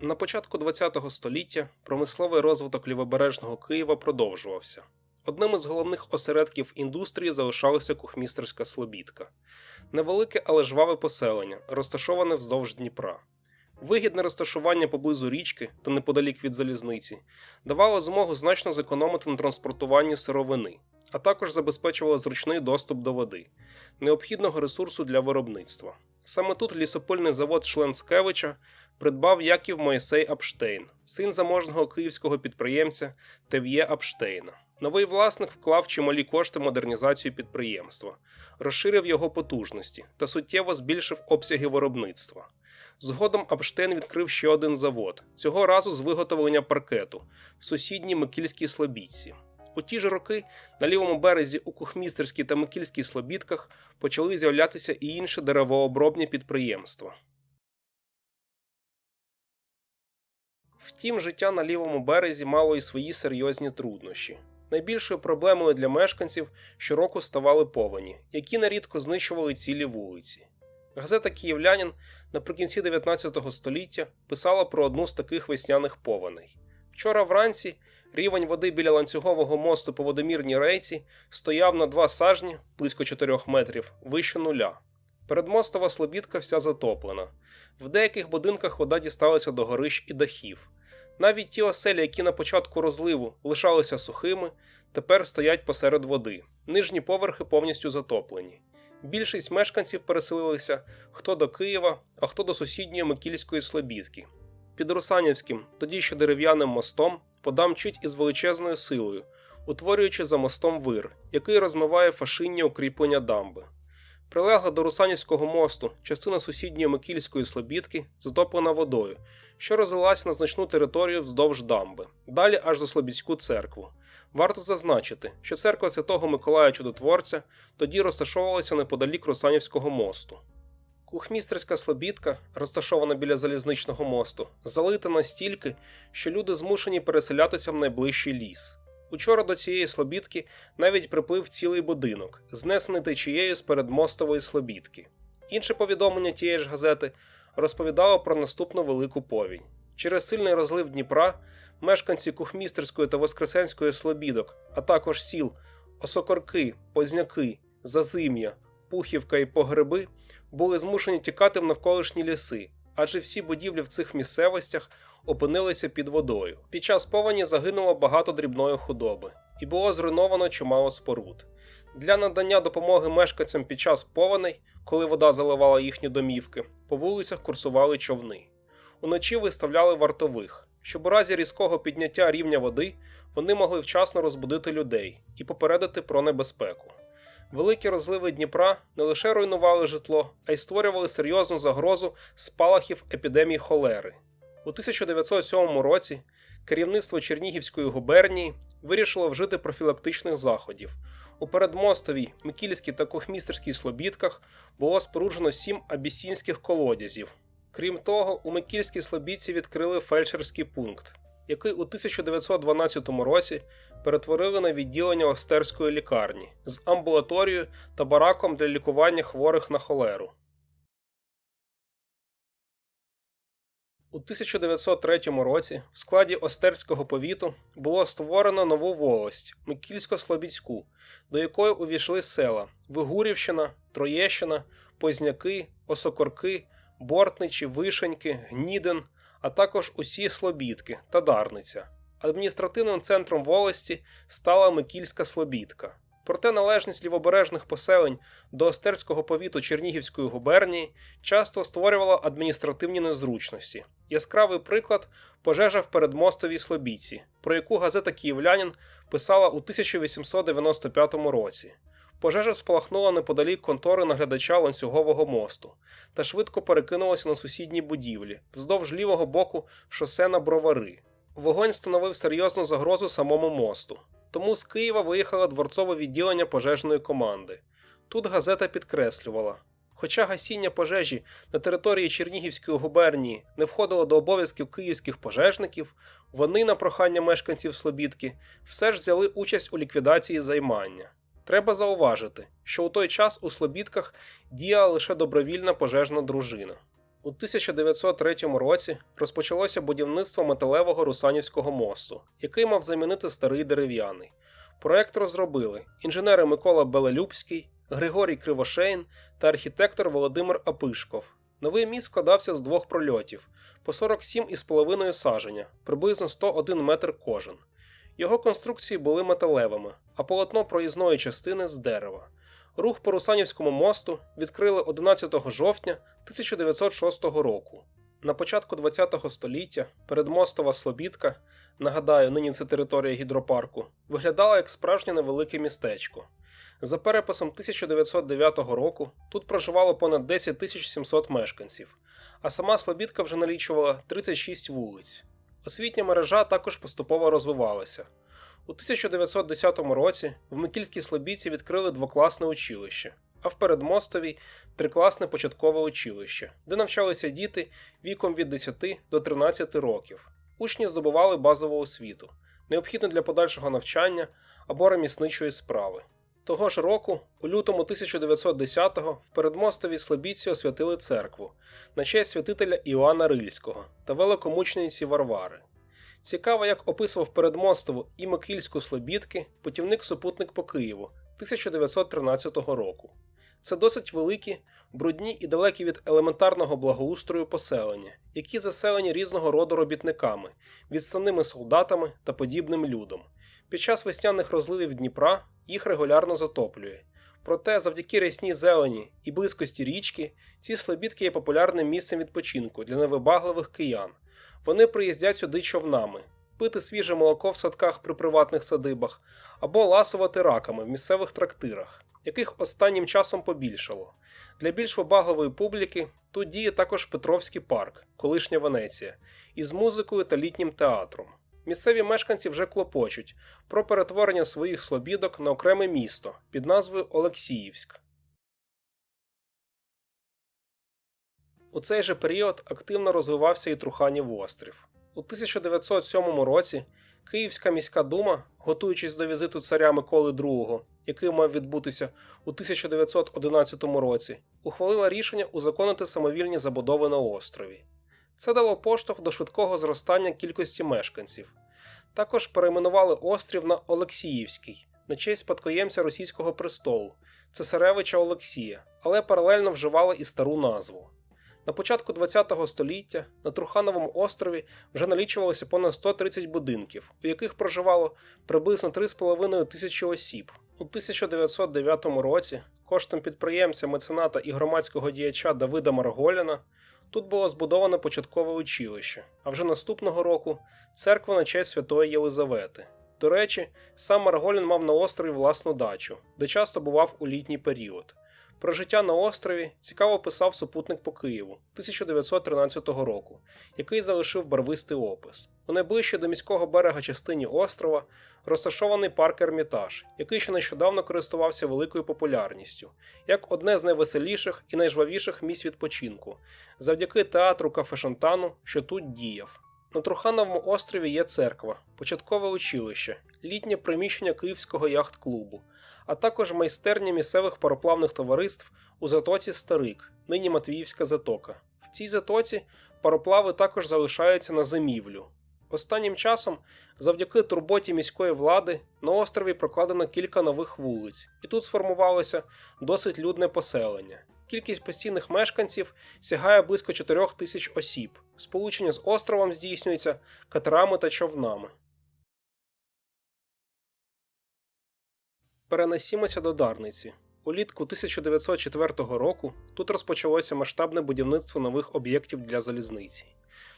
На початку ХХ століття промисловий розвиток лівобережного Києва продовжувався. Одним із головних осередків індустрії залишалася кухмістерська Слобідка, невелике, але жваве поселення, розташоване вздовж Дніпра. Вигідне розташування поблизу річки та неподалік від залізниці давало змогу значно зекономити на транспортуванні сировини, а також забезпечувало зручний доступ до води, необхідного ресурсу для виробництва. Саме тут лісопильний завод Шленскевича придбав Яків Моїсей Апштейн, син заможного київського підприємця Тев'є Апштейна. Новий власник вклав чималі кошти модернізацію підприємства, розширив його потужності та суттєво збільшив обсяги виробництва. Згодом Апштейн відкрив ще один завод, цього разу з виготовлення паркету в сусідній Микільській Слобідці. У ті ж роки на лівому березі у Кухмістерській та Микільській Слобідках почали з'являтися і інші деревообробні підприємства. Втім, життя на лівому березі мало і свої серйозні труднощі. Найбільшою проблемою для мешканців щороку ставали повені, які нерідко знищували цілі вулиці. Газета Київлянин наприкінці 19 століття писала про одну з таких весняних повеней. Вчора вранці рівень води біля ланцюгового мосту по водомірній рейці стояв на два сажні близько 4 метрів вище нуля. Передмостова слобідка вся затоплена. В деяких будинках вода дісталася до горищ і дахів. Навіть ті оселі, які на початку розливу лишалися сухими, тепер стоять посеред води. Нижні поверхи повністю затоплені. Більшість мешканців переселилися хто до Києва, а хто до сусідньої Микільської Слобідки. Під Русанівським, тоді ще дерев'яним мостом, вода мчить із величезною силою, утворюючи за мостом вир, який розмиває фашинні укріплення дамби. Прилегла до Русанівського мосту частина сусідньої Микільської Слобідки затоплена водою, що розлилася на значну територію вздовж дамби, далі аж за Слобідську церкву. Варто зазначити, що церква Святого Миколая Чудотворця тоді розташовувалася неподалік Русанівського мосту. Кухмістерська слобідка, розташована біля залізничного мосту, залита настільки, що люди змушені переселятися в найближчий ліс. Учора до цієї слобідки навіть приплив цілий будинок, знесений течією з передмостової слобідки. Інше повідомлення тієї ж газети розповідало про наступну велику повінь. Через сильний розлив Дніпра мешканці Кухмістерської та Воскресенської слобідок, а також сіл Осокорки, Позняки, Зазим'я, Пухівка і Погреби були змушені тікати в навколишні ліси, адже всі будівлі в цих місцевостях опинилися під водою. Під час повені загинуло багато дрібної худоби, і було зруйновано чимало споруд. Для надання допомоги мешканцям під час повеней, коли вода заливала їхні домівки, по вулицях курсували човни. Уночі виставляли вартових, щоб у разі різкого підняття рівня води вони могли вчасно розбудити людей і попередити про небезпеку. Великі розливи Дніпра не лише руйнували житло, а й створювали серйозну загрозу спалахів епідемії холери. У 1907 році керівництво Чернігівської губернії вирішило вжити профілактичних заходів. У передмостовій, Микільській та Кохмістерській слобідках було споруджено сім абісінських колодязів. Крім того, у Микільській слобідці відкрили фельдшерський пункт, який у 1912 році перетворили на відділення Остерської лікарні з амбулаторією та бараком для лікування хворих на холеру. У 1903 році в складі Остерського повіту було створено нову волость Микільсько-Слобідську, до якої увійшли села Вигурівщина, Троєщина, Позняки, Осокорки, Бортничі, Вишеньки, Гнідин, а також усі Слобідки та Дарниця. Адміністративним центром волості стала Микільська Слобідка. Проте належність лівобережних поселень до Остерського повіту Чернігівської губернії часто створювала адміністративні незручності. Яскравий приклад пожежа в передмостовій Слобідці, про яку газета Київлянин писала у 1895 році. Пожежа спалахнула неподалік контори наглядача ланцюгового мосту та швидко перекинулася на сусідні будівлі вздовж лівого боку шосе на бровари. Вогонь становив серйозну загрозу самому мосту. Тому з Києва виїхало дворцове відділення пожежної команди. Тут газета підкреслювала: хоча гасіння пожежі на території Чернігівської губернії не входило до обов'язків київських пожежників, вони, на прохання мешканців Слобідки, все ж взяли участь у ліквідації займання. Треба зауважити, що у той час у Слобідках діяла лише добровільна пожежна дружина. У 1903 році розпочалося будівництво металевого Русанівського мосту, який мав замінити старий дерев'яний. Проект розробили інженери Микола Белелюбський, Григорій Кривошеїн та архітектор Володимир Апишков. Новий міст складався з двох прольотів по 47,5 саженя, приблизно 101 метр кожен. Його конструкції були металевими, а полотно проїзної частини з дерева. Рух по Русанівському мосту відкрили 11 жовтня 1906 року. На початку ХХ століття передмостова Слобідка, нагадаю, нині це територія гідропарку, виглядала як справжнє невелике містечко. За переписом 1909 року тут проживало понад 10 700 мешканців, а сама Слобідка вже налічувала 36 вулиць. Освітня мережа також поступово розвивалася. У 1910 році в Микільській Слобідці відкрили двокласне училище, а в Передмостовій трикласне початкове училище, де навчалися діти віком від 10 до 13 років. Учні здобували базову освіту, необхідну для подальшого навчання або ремісничої справи. Того ж року, у лютому 1910-го, в Передмостовій Слобідці освятили церкву на честь святителя Іоанна Рильського та великомучениці Варвари. Цікаво, як описував Передмостову і Микільську Слобідки путівник-супутник по Києву 1913 року. Це досить великі, брудні і далекі від елементарного благоустрою поселення, які заселені різного роду робітниками, відстанними солдатами та подібним людом. Під час весняних розливів Дніпра їх регулярно затоплює. Проте, завдяки рясній зелені і близькості річки, ці слобідки є популярним місцем відпочинку для невибагливих киян. Вони приїздять сюди човнами, пити свіже молоко в садках при приватних садибах або ласувати раками в місцевих трактирах, яких останнім часом побільшало. Для більш вибагливої публіки тут діє також Петровський парк, колишня Венеція, із музикою та літнім театром. Місцеві мешканці вже клопочуть про перетворення своїх слобідок на окреме місто під назвою Олексіївськ. У цей же період активно розвивався і Труханів острів. У 1907 році Київська міська дума, готуючись до візиту царя Миколи II, який мав відбутися у 1911 році, ухвалила рішення узаконити самовільні забудови на острові. Це дало поштовх до швидкого зростання кількості мешканців. Також перейменували острів на Олексіївський на честь спадкоємця російського престолу цесаревича Олексія, але паралельно вживали і стару назву. На початку ХХ століття на Трухановому острові вже налічувалося понад 130 будинків, у яких проживало приблизно 3,5 тисячі осіб. У 1909 році коштом підприємця, мецената і громадського діяча Давида Марголіна тут було збудоване початкове училище, а вже наступного року церква на честь Святої Єлизавети. До речі, сам Марголін мав на острові власну дачу, де часто бував у літній період. Про життя на острові цікаво писав супутник по Києву 1913 року, який залишив барвистий опис. У найближчій до міського берега частині острова розташований парк Ермітаж, який ще нещодавно користувався великою популярністю, як одне з найвеселіших і найжвавіших місць відпочинку, завдяки театру кафешантану, що тут діяв. На Трухановому острові є церква, початкове училище, літнє приміщення Київського яхт-клубу, а також майстерня місцевих пароплавних товариств у затоці Старик, нині Матвіївська затока. В цій затоці пароплави також залишаються на зимівлю. Останнім часом, завдяки турботі міської влади, на острові прокладено кілька нових вулиць, і тут сформувалося досить людне поселення. Кількість постійних мешканців сягає близько 4 тисяч осіб. Сполучення з островом здійснюється катерами та човнами. Перенесімося до Дарниці. Улітку 1904 року тут розпочалося масштабне будівництво нових об'єктів для залізниці.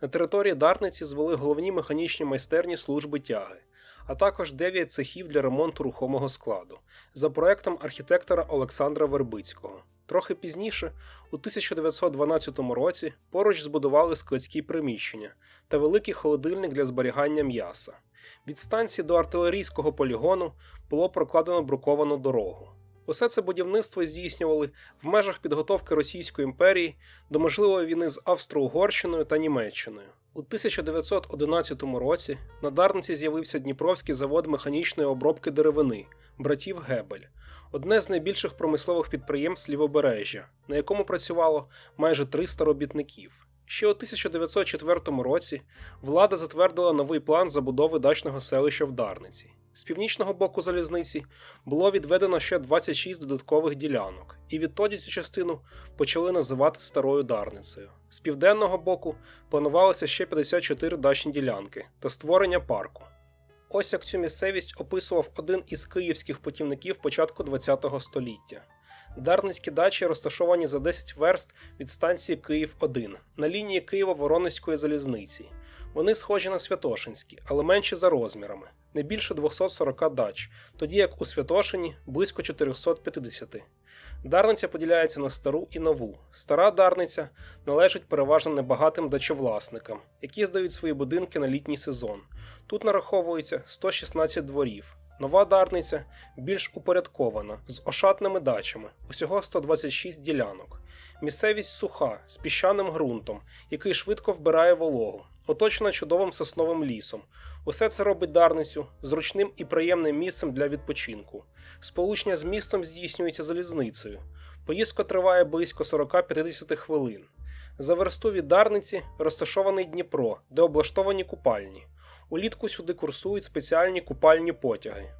На території Дарниці звели головні механічні майстерні служби тяги, а також 9 цехів для ремонту рухомого складу за проектом архітектора Олександра Вербицького. Трохи пізніше, у 1912 році, поруч збудували складські приміщення та великий холодильник для зберігання м'яса. Від станції до артилерійського полігону було прокладено бруковану дорогу. Усе це будівництво здійснювали в межах підготовки Російської імперії до можливої війни з Австро-Угорщиною та Німеччиною. У 1911 році на Дарниці з'явився Дніпровський завод механічної обробки деревини братів Гебель, одне з найбільших промислових підприємств Лівобережжя, на якому працювало майже 300 робітників. Ще у 1904 році влада затвердила новий план забудови дачного селища в Дарниці. З північного боку залізниці було відведено ще 26 додаткових ділянок, і відтоді цю частину почали називати Старою Дарницею. З південного боку планувалося ще 54 дачні ділянки та створення парку. Ось як цю місцевість описував один із київських путівників початку ХХ століття. Дарницькі дачі розташовані за 10 верст від станції Київ-1 на лінії Києво-Воронезької залізниці. Вони схожі на Святошинські, але менші за розмірами, не більше 240 дач, тоді як у Святошині близько 450. Дарниця поділяється на стару і нову. Стара Дарниця належить переважно небагатим дачовласникам, які здають свої будинки на літній сезон. Тут нараховується 116 дворів. Нова Дарниця більш упорядкована, з ошатними дачами, усього 126 ділянок. Місцевість суха, з піщаним ґрунтом, який швидко вбирає вологу, оточена чудовим сосновим лісом. Усе це робить Дарницю зручним і приємним місцем для відпочинку. Сполучення з містом здійснюється залізницею. Поїздка триває близько 40-50 хвилин. За версту від Дарниці розташований Дніпро, де облаштовані купальні. Улітку сюди курсують спеціальні купальні потяги.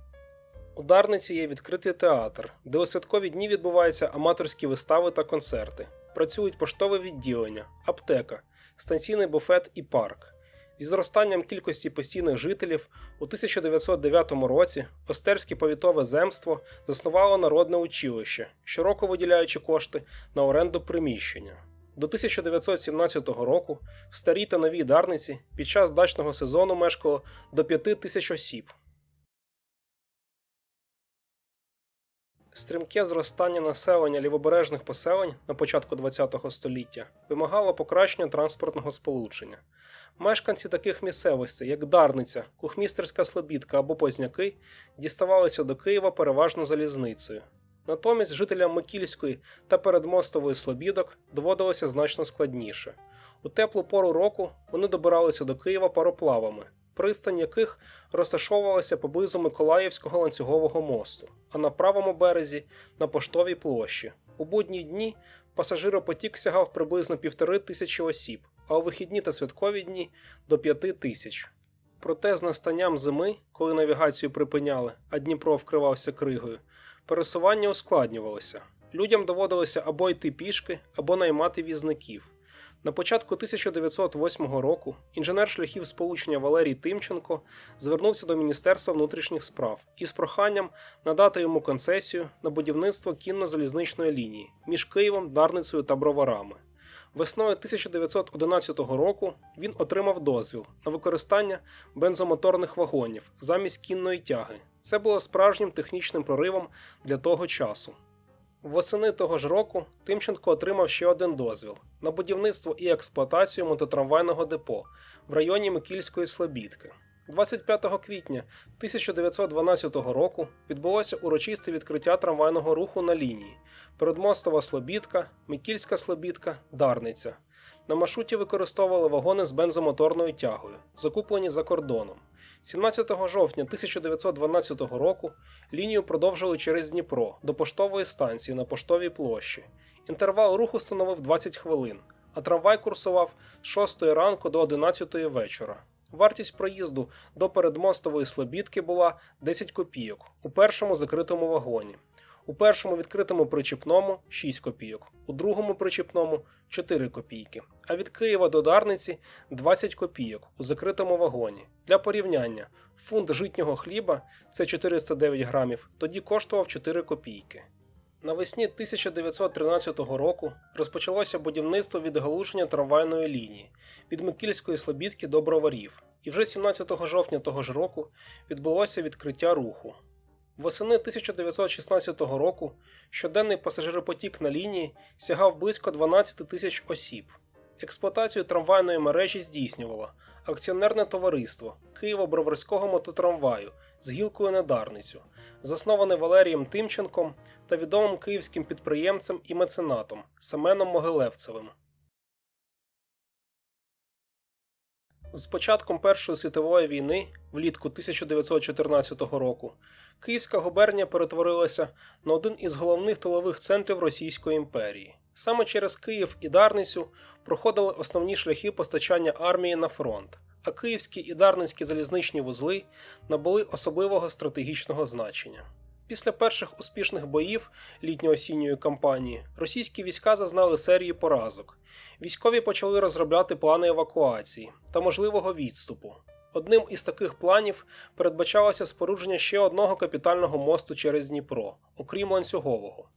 У Дарниці є відкритий театр, де у святкові дні відбуваються аматорські вистави та концерти. Працюють поштове відділення, аптека, станційний буфет і парк. Зі зростанням кількості постійних жителів у 1909 році Остерське повітове земство заснувало народне училище, щороку виділяючи кошти на оренду приміщення. До 1917 року в старій та новій Дарниці під час дачного сезону мешкало до 5 тисяч осіб. Стрімке зростання населення лівобережних поселень на початку ХХ століття вимагало покращення транспортного сполучення. Мешканці таких місцевостей, як Дарниця, Кухмістерська Слобідка або Позняки, діставалися до Києва переважно залізницею. Натомість жителям Микільської та передмостової Слобідок доводилося значно складніше. У теплу пору року вони добиралися до Києва пароплавами, пристань яких розташовувалася поблизу Миколаївського ланцюгового мосту, а на правому березі на поштовій площі. У будні дні пасажиропотік сягав приблизно півтори тисячі осіб, а у вихідні та святкові дні до п'яти тисяч. Проте з настанням зими, коли навігацію припиняли, а Дніпро вкривався кригою, пересування ускладнювалося. Людям доводилося або йти пішки, або наймати візників. На початку 1908 року інженер шляхів сполучення Валерій Тимченко звернувся до Міністерства внутрішніх справ із проханням надати йому концесію на будівництво кінно-залізничної лінії між Києвом, Дарницею та Броварами. Весною 1911 року він отримав дозвіл на використання бензомоторних вагонів замість кінної тяги. Це було справжнім технічним проривом для того часу. Восени того ж року Тимченко отримав ще один дозвіл на будівництво і експлуатацію мототрамвайного депо в районі Микільської Слобідки. 25 квітня 1912 року відбулося урочисте відкриття трамвайного руху на лінії Передмостова Слобідка, Микільська Слобідка, Дарниця. На маршруті використовували вагони з бензомоторною тягою, закуплені за кордоном. 17 жовтня 1912 року лінію продовжили через Дніпро до поштової станції на поштовій площі. Інтервал руху становив 20 хвилин, а трамвай курсував з 6 ранку до 11 вечора. Вартість проїзду до передмостової слобідки була 10 копійок у першому закритому вагоні, у першому відкритому причіпному 6 копійок, у другому причіпному 4 копійки, а від Києва до Дарниці 20 копійок у закритому вагоні. Для порівняння, фунт житнього хліба це 409 грамів, тоді коштував 4 копійки. Навесні 1913 року розпочалося будівництво відгалуження трамвайної лінії від Микільської Слобідки до Броварів, і вже 17 жовтня того ж року відбулося відкриття руху. Восени 1916 року щоденний пасажиропотік на лінії сягав близько 12 тисяч осіб. Експлуатацію трамвайної мережі здійснювало акціонерне товариство Києво-Броварського мототрамваю з гілкою на Дарницю, засноване Валерієм Тимченком та відомим київським підприємцем і меценатом Семеном Могилевцевим. З початком Першої світової війни, влітку 1914 року, Київська губернія перетворилася на один із головних тилових центрів Російської імперії. Саме через Київ і Дарницю проходили основні шляхи постачання армії на фронт, а київські і дарницькі залізничні вузли набули особливого стратегічного значення. Після перших успішних боїв літньо-осінньої кампанії російські війська зазнали серії поразок. Військові почали розробляти плани евакуації та можливого відступу. Одним із таких планів передбачалося спорудження ще одного капітального мосту через Дніпро, окрім ланцюгового.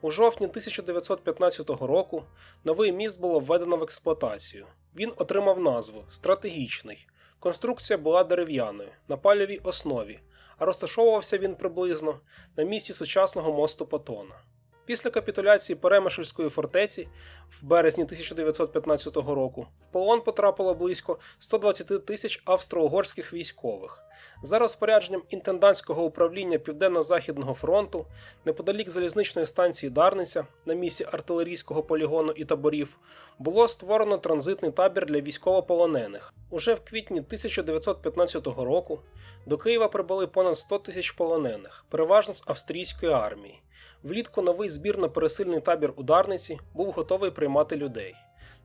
У жовтні 1915 року новий міст було введено в експлуатацію. Він отримав назву Стратегічний. Конструкція була дерев'яною на пальовій основі, розташовувався він приблизно на місці сучасного мосту Патона. Після капітуляції Перемишльської фортеці в березні 1915 року в полон потрапило близько 120 тисяч австро-угорських військових. За розпорядженням інтендантського управління Південно-Західного фронту, неподалік залізничної станції Дарниця, на місці артилерійського полігону і таборів, було створено транзитний табір для військовополонених. Уже в квітні 1915 року до Києва прибули понад 100 тисяч полонених, переважно з австрійської армії. Влітку новий збірно-пересильний табір у Дарниці був готовий приймати людей.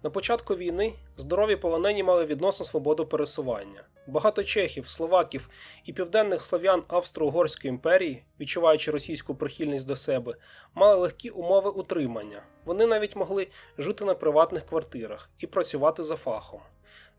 На початку війни здорові полонені мали відносну свободу пересування. Багато чехів, словаків і південних слов'ян Австро-Угорської імперії, відчуваючи російську прихильність до себе, мали легкі умови утримання. Вони навіть могли жити на приватних квартирах і працювати за фахом.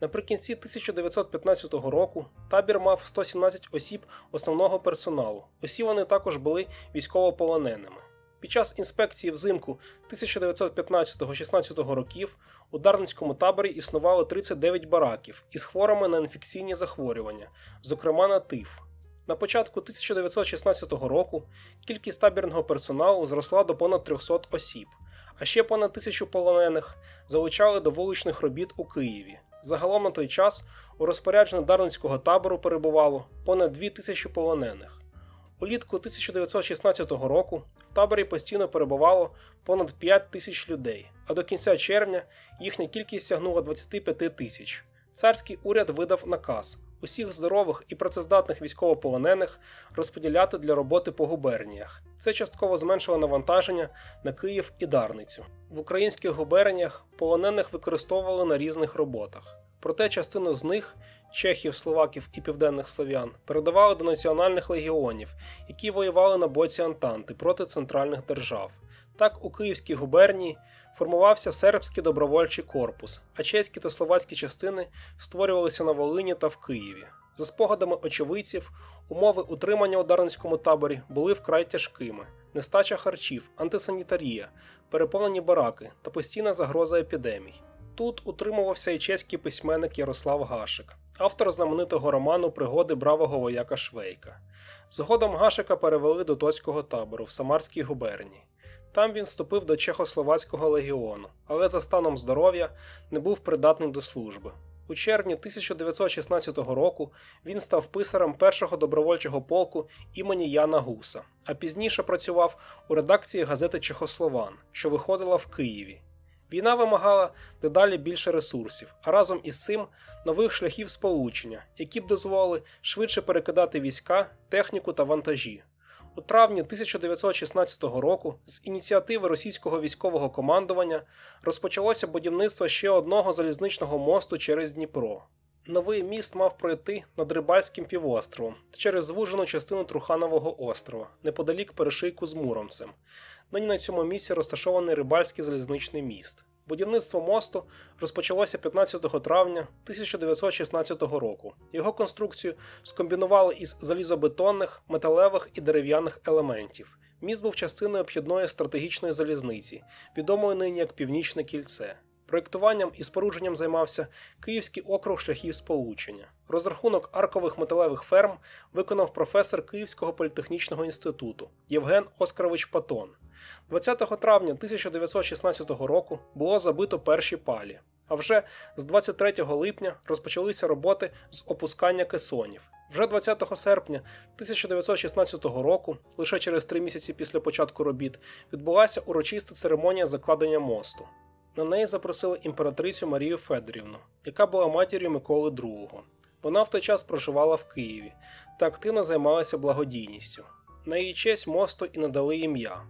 Наприкінці 1915 року табір мав 117 осіб основного персоналу. Усі вони також були військовополоненими. Під час інспекції взимку 1915-16 років у Дарницькому таборі існувало 39 бараків із хворими на інфекційні захворювання, зокрема на тиф. На початку 1916 року кількість табірного персоналу зросла до понад 300 осіб, а ще понад тисячу полонених залучали до вуличних робіт у Києві. Загалом на той час у розпорядженні Дарницького табору перебувало понад 2 тисячі полонених. Улітку 1916 року в таборі постійно перебувало понад 5 тисяч людей, а до кінця червня їхня кількість сягнула 25 тисяч. Царський уряд видав наказ усіх здорових і працездатних військовополонених розподіляти для роботи по губерніях. Це частково зменшило навантаження на Київ і Дарницю. В українських губерніях полонених використовували на різних роботах. Проте частину з них чехів, словаків і південних слов'ян передавали до національних легіонів, які воювали на боці Антанти проти центральних держав. Так у Київській губернії формувався сербський добровольчий корпус, а чеські та словацькі частини створювалися на Волині та в Києві. За спогадами очевидців, умови утримання у Дарницькому таборі були вкрай тяжкими: нестача харчів, антисанітарія, переповнені бараки та постійна загроза епідемій. Тут утримувався і чеський письменник Ярослав Гашик, автор знаменитого роману Пригоди бравого вояка Швейка. Згодом Гашика перевели до Тоцького табору в Самарській губернії. Там він вступив до Чехословацького легіону, але за станом здоров'я не був придатним до служби. У червні 1916 року він став писарем першого добровольчого полку імені Яна Гуса, а пізніше працював у редакції газети Чехослован, що виходила в Києві. Війна вимагала дедалі більше ресурсів, а разом із цим нових шляхів сполучення, які б дозволили швидше перекидати війська, техніку та вантажі. У травні 1916 року з ініціативи російського військового командування розпочалося будівництво ще одного залізничного мосту через Дніпро. Новий міст мав пройти над Рибальським півостровом та через звужену частину Труханового острова, неподалік перешийку з Муромцем. Нині на цьому місці розташований Рибальський залізничний міст. Будівництво мосту розпочалося 15 травня 1916 року. Його конструкцію скомбінували із залізобетонних, металевих і дерев'яних елементів. Міст був частиною обхідної стратегічної залізниці, відомої нині як Північне кільце. Проєктуванням і спорудженням займався Київський округ шляхів сполучення. Розрахунок аркових металевих ферм виконав професор Київського політехнічного інституту Євген Оскарович Патон. 20 травня 1916 року було забито перші палі. А вже з 23 липня розпочалися роботи з опускання кесонів. Вже 20 серпня 1916 року, лише через три місяці після початку робіт, відбулася урочиста церемонія закладення мосту. На неї запросили імператрицю Марію Федорівну, яка була матір'ю Миколи II. Вона в той час проживала в Києві та активно займалася благодійністю. На її честь мосту і надали ім'я.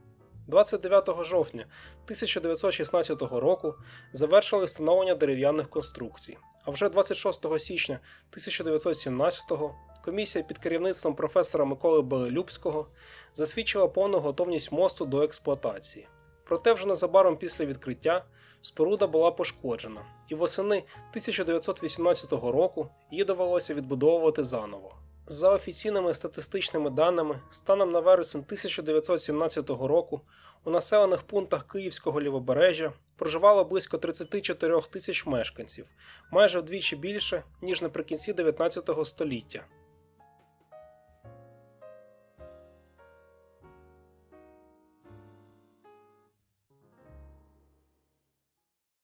29 жовтня 1916 року завершили встановлення дерев'яних конструкцій, а вже 26 січня 1917 комісія під керівництвом професора Миколи Белелюбського засвідчила повну готовність мосту до експлуатації. Проте вже незабаром після відкриття споруда була пошкоджена, і восени 1918 року її довелося відбудовувати заново. За офіційними статистичними даними, станом на вересень 1917 року у населених пунктах Київського лівобережжя проживало близько 34 тисяч мешканців, майже вдвічі більше, ніж наприкінці 19 століття.